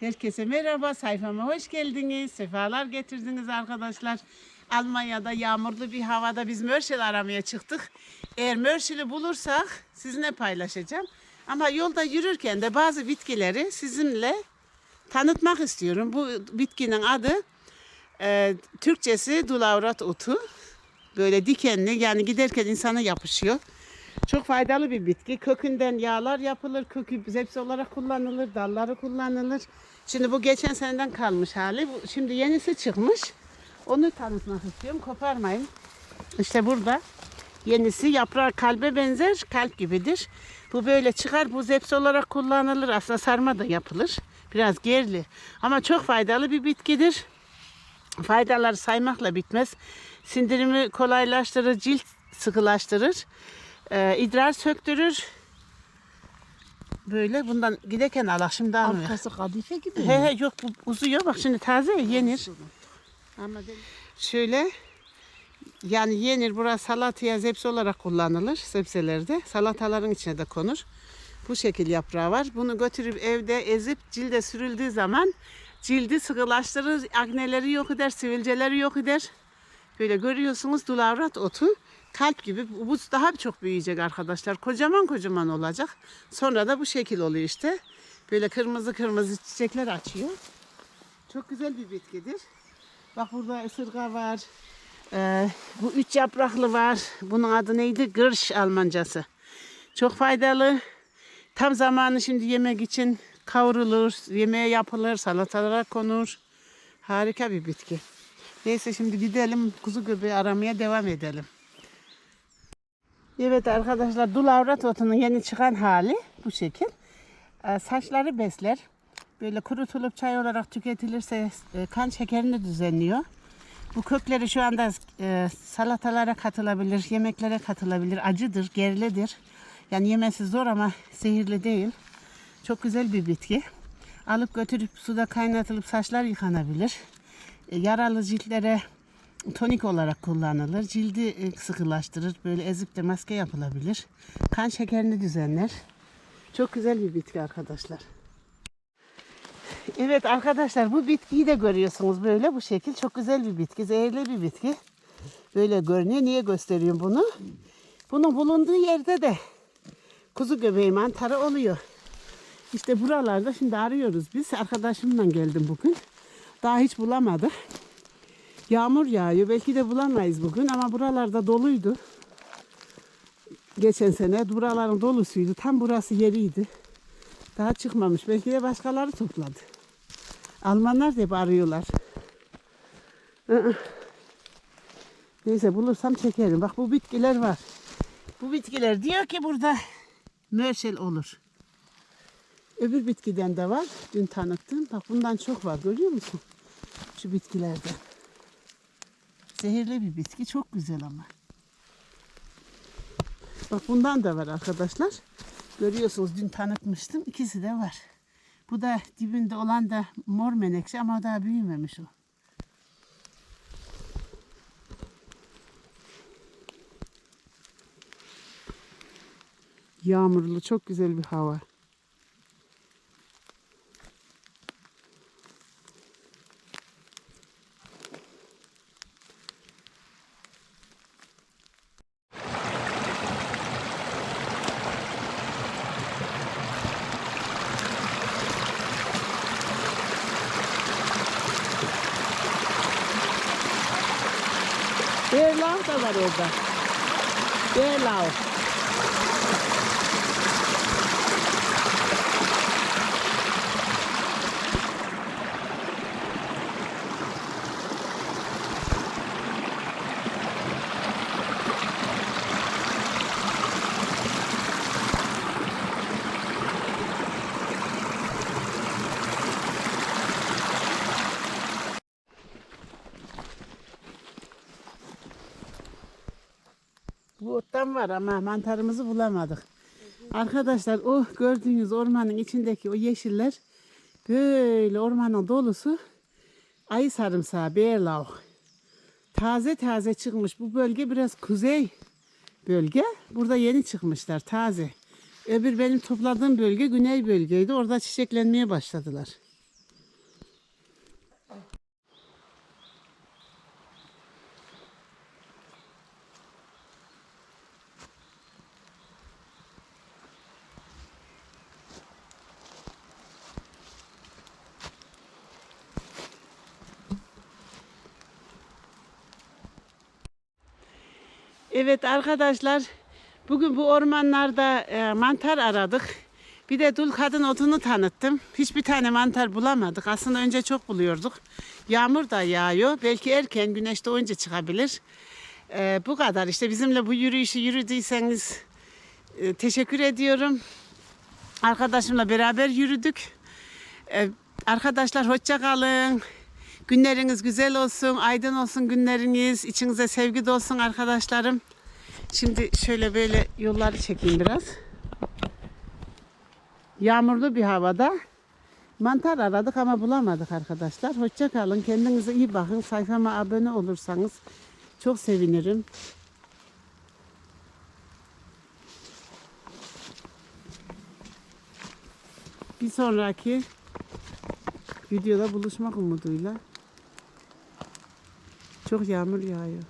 Herkese merhaba, sayfama hoş geldiniz. Sefalar getirdiniz arkadaşlar. Almanya'da yağmurlu bir havada biz Mörşel aramaya çıktık. Eğer Mörşel'i bulursak sizinle paylaşacağım. Ama yolda yürürken de bazı bitkileri sizinle tanıtmak istiyorum. Bu bitkinin adı e, Türkçesi dulavrat otu. Böyle dikenli yani giderken insana yapışıyor. Çok faydalı bir bitki. Kökünden yağlar yapılır. Kökü zepsi olarak kullanılır. Dalları kullanılır. Şimdi bu geçen seneden kalmış hali. Şimdi yenisi çıkmış. Onu tanıtmak istiyorum. Koparmayın. İşte burada yenisi yaprağı kalbe benzer. Kalp gibidir. Bu böyle çıkar. Bu zepsi olarak kullanılır. Aslında sarma da yapılır. Biraz gerli. Ama çok faydalı bir bitkidir. Faydaları saymakla bitmez. Sindirimi kolaylaştırır, cilt sıkılaştırır, e, idrar söktürür. Böyle bundan giderken Allah şimdi almıyor. Arkası kadife gibi. He he yok bu uzuyor bak şimdi taze yenir. Şöyle yani yenir burası salataya zepsi olarak kullanılır sebzelerde. Salataların içine de konur. Bu şekil yaprağı var. Bunu götürüp evde ezip cilde sürüldüğü zaman cildi sıkılaştırır, akneleri yok eder, sivilceleri yok eder. Böyle görüyorsunuz dulavrat otu kalp gibi bu daha çok büyüyecek arkadaşlar. Kocaman kocaman olacak. Sonra da bu şekil oluyor işte. Böyle kırmızı kırmızı çiçekler açıyor. Çok güzel bir bitkidir. Bak burada ısırga var. Ee, bu üç yapraklı var. Bunun adı neydi? Gırş Almancası. Çok faydalı. Tam zamanı şimdi yemek için kavrulur, yemeğe yapılır, salatalara konur. Harika bir bitki. Neyse şimdi gidelim kuzu göbeği aramaya devam edelim. Evet arkadaşlar dulavrat otunun yeni çıkan hali bu şekil. Ee, saçları besler. Böyle kurutulup çay olarak tüketilirse e, kan şekerini düzenliyor. Bu kökleri şu anda e, salatalara katılabilir, yemeklere katılabilir. Acıdır, gerlidir. Yani yemesi zor ama zehirli değil. Çok güzel bir bitki. Alıp götürüp suda kaynatılıp saçlar yıkanabilir. E, Yaralı ciltlere tonik olarak kullanılır. Cildi e, sıkılaştırır. Böyle ezip de maske yapılabilir. Kan şekerini düzenler. Çok güzel bir bitki arkadaşlar. Evet arkadaşlar bu bitkiyi de görüyorsunuz böyle bu şekil. Çok güzel bir bitki. Zehirli bir bitki. Böyle görünüyor. Niye gösteriyorum bunu? Bunun bulunduğu yerde de kuzu göbeği mantarı oluyor. İşte buralarda şimdi arıyoruz biz. Arkadaşımla geldim bugün. Daha hiç bulamadık. Yağmur yağıyor. Belki de bulamayız bugün ama buralarda doluydu. Geçen sene buraların dolusuydu. Tam burası yeriydi. Daha çıkmamış. Belki de başkaları topladı. Almanlar da hep arıyorlar. Neyse bulursam çekerim. Bak bu bitkiler var. Bu bitkiler diyor ki burada mörşel olur. Öbür bitkiden de var. Dün tanıttım. Bak bundan çok var. Görüyor musun? Şu bitkilerden. Zehirli bir bitki. Çok güzel ama. Bak bundan da var arkadaşlar. Görüyorsunuz dün tanıtmıştım. İkisi de var. Bu da dibinde olan da mor menekşe ama daha büyümemiş o. Yağmurlu çok güzel bir hava. Berlav da ottan var ama mantarımızı bulamadık. Arkadaşlar o gördüğünüz ormanın içindeki o yeşiller böyle ormanın dolusu ayı sarımsağı, bearlaw. Taze taze çıkmış. Bu bölge biraz kuzey bölge. Burada yeni çıkmışlar taze. Öbür benim topladığım bölge güney bölgeydi. Orada çiçeklenmeye başladılar. Evet arkadaşlar bugün bu ormanlarda e, mantar aradık. Bir de dul kadın otunu tanıttım. Hiçbir tane mantar bulamadık. Aslında önce çok buluyorduk. Yağmur da yağıyor. Belki erken güneş doğunca çıkabilir. E, bu kadar işte bizimle bu yürüyüşü yürüdüyseniz e, teşekkür ediyorum. Arkadaşımla beraber yürüdük. E, arkadaşlar hoşça kalın. Günleriniz güzel olsun, aydın olsun günleriniz. İçinize sevgi dolsun arkadaşlarım. Şimdi şöyle böyle yolları çekeyim biraz. Yağmurlu bir havada mantar aradık ama bulamadık arkadaşlar. Hoşça kalın. Kendinize iyi bakın. Sayfama abone olursanız çok sevinirim. Bir sonraki videoda buluşmak umuduyla. Çok yağmur yağıyor.